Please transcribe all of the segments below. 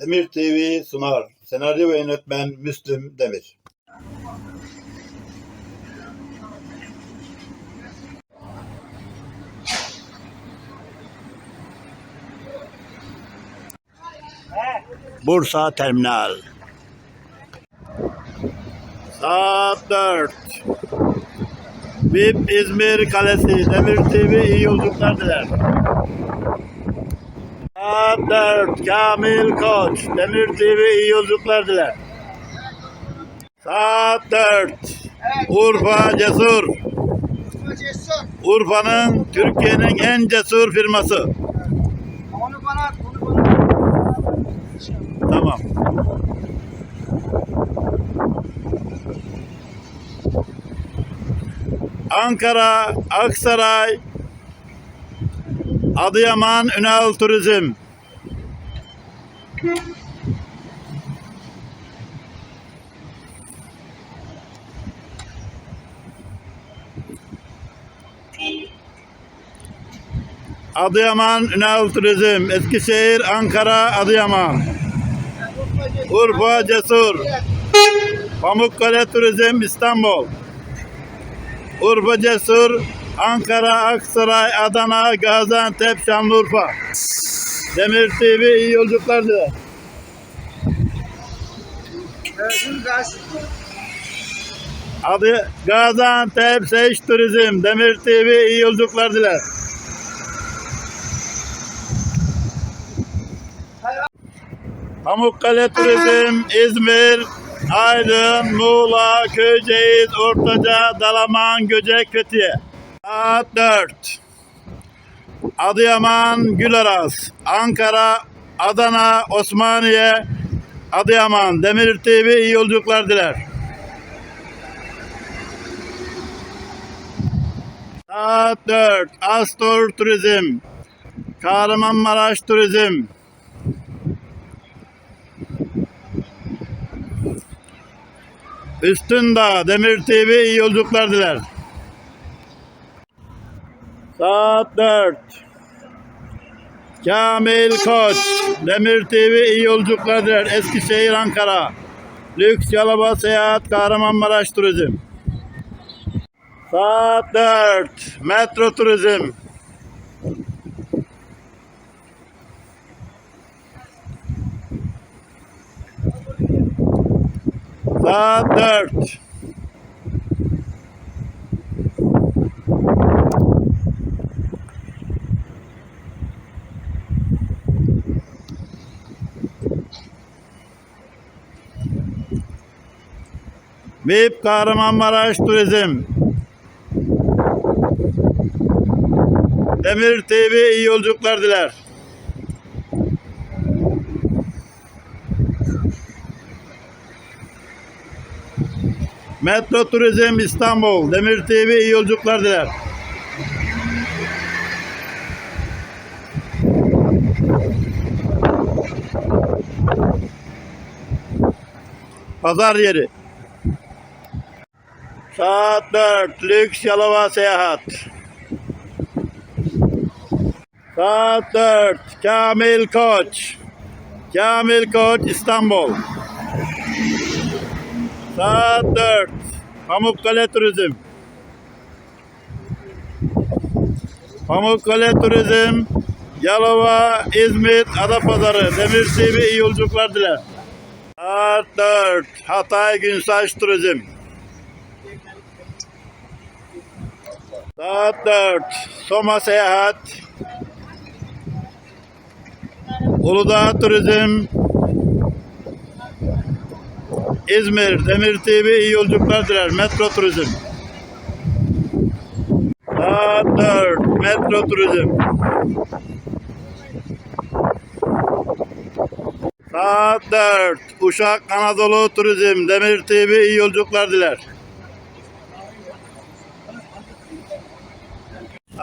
Demir TV sunar. Senaryo ve yönetmen Müslüm Demir. Bursa Terminal. Saat 4. VIP İzmir Kalesi. Demir TV iyi yolculuklar diler. Saat 4. Kamil Koç. Demir TV iyi yolculuklar diler. Saat 4. Urfa Cesur. Urfa'nın Türkiye'nin en cesur firması. Onu bana at, onu bana at. Tamam. Ankara, Aksaray, Adıyaman, Ünal Turizm. Adıyaman, Ünal Turizm, Eskişehir, Ankara, Adıyaman. Urfa Cesur. Pamukkale Turizm İstanbul. Urfa Cesur, Ankara, Aksaray, Adana, Gaziantep, Şanlıurfa. Demir TV iyi yolculuklar diler. Adı Gaziantep Seç Turizm. Demir TV iyi yolculuklar diler. Pamukkale Turizm, İzmir, Aydın, Muğla, Köyceğiz, Ortaca, Dalaman, Göcek, Fethiye. Saat 4. Adıyaman, Gülaras, Ankara, Adana, Osmaniye, Adıyaman, Demir TV iyi yolculuklar diler. Saat 4. Astor Turizm. Kahramanmaraş Turizm. Üstündağ Demir TV iyi yolculuklar diler. Saat 4. Kamil Koç. Demir TV iyi yolculuklar diler. Eskişehir Ankara. Lüks Yalova Seyahat Kahramanmaraş Turizm. Saat 4. Metro Turizm. Saat 4. VIP Kahramanmaraş Turizm. Demir TV iyi yolculuklar diler. Metro Turizm İstanbul. Demir TV iyi yolculuklar diler. Pazar yeri. Saat 4. Lüks Yalova Seyahat. Saat 4. Kamil Koç. Kamil Koç İstanbul. Saat 4. Pamukkale Turizm. Pamukkale Turizm. Yalova, İzmit, Adapazarı. Demir TV iyi yolculuklar diler. Saat 4. Hatay Günsaç Turizm. Saat 4. Soma Seyahat. Uludağ Turizm. İzmir Demir TV iyi yolculuklar diler. Metro Turizm. Saat 4. Metro Turizm. Saat 4. Uşak Anadolu Turizm. Demir TV iyi yolculuklar diler.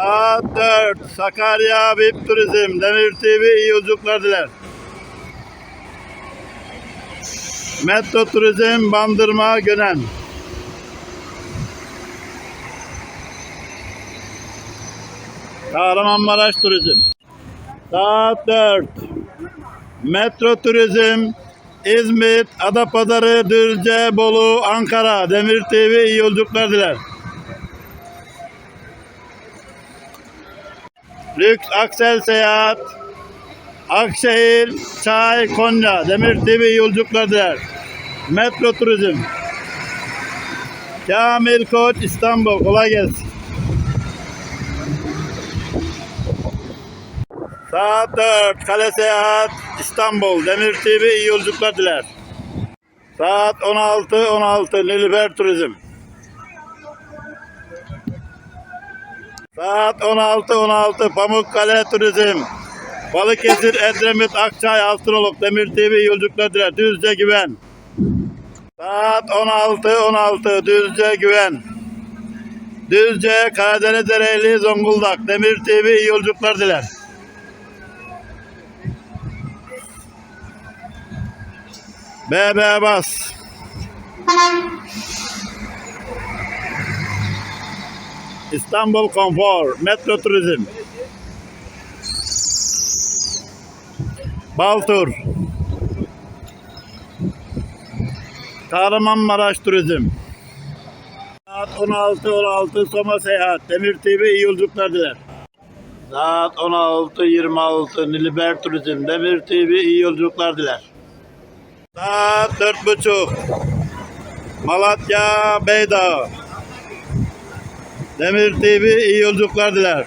Saat 4. Sakarya VIP Turizm. Demir TV iyi yolculuklar diler. Metro Turizm Bandırma Gönen. Kahramanmaraş Turizm. Saat 4. Metro Turizm, İzmit, Adapazarı, Düzce, Bolu, Ankara, Demir TV iyi yolculuklar diler. Lüks Aksel Seyahat, Akşehir, Çay, Konya, Demir TV iyi yolculuklar diler. Metro Turizm, Kamil Koç, İstanbul, kolay gelsin. Saat 4, Kale Seyahat, İstanbul, Demir TV iyi yolculuklar diler. Saat 16, 16, Nilüfer Turizm. Saat 16, 16, Pamukkale Turizm. Balıkesir, Edremit, Akçay, Altınoluk, Demir TV yolculuklar diler. Düzce Güven. Saat 16, 16, Düzce Güven. Düzce, Karadeniz Ereğli, Zonguldak, Demir TV yolculuklar diler. BB Bas. İstanbul Konfor, Metro Turizm. Baltur. Kahramanmaraş Turizm. Saat 16.16 Soma Seyahat. Demir TV iyi yolculuklar diler. Saat 16.26 Nilüfer Turizm. Demir TV iyi yolculuklar diler. Saat dört buçuk. Malatya Beydağ. Demir TV iyi yolculuklar diler.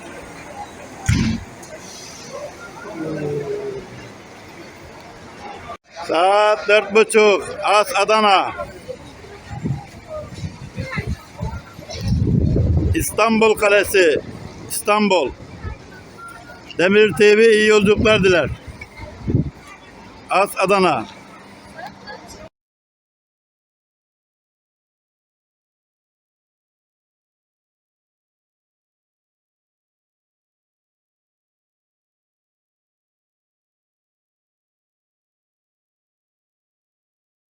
Saat dört buçuk. As Adana. İstanbul Kalesi. İstanbul. Demir TV iyi yolculuklar diler. As Adana.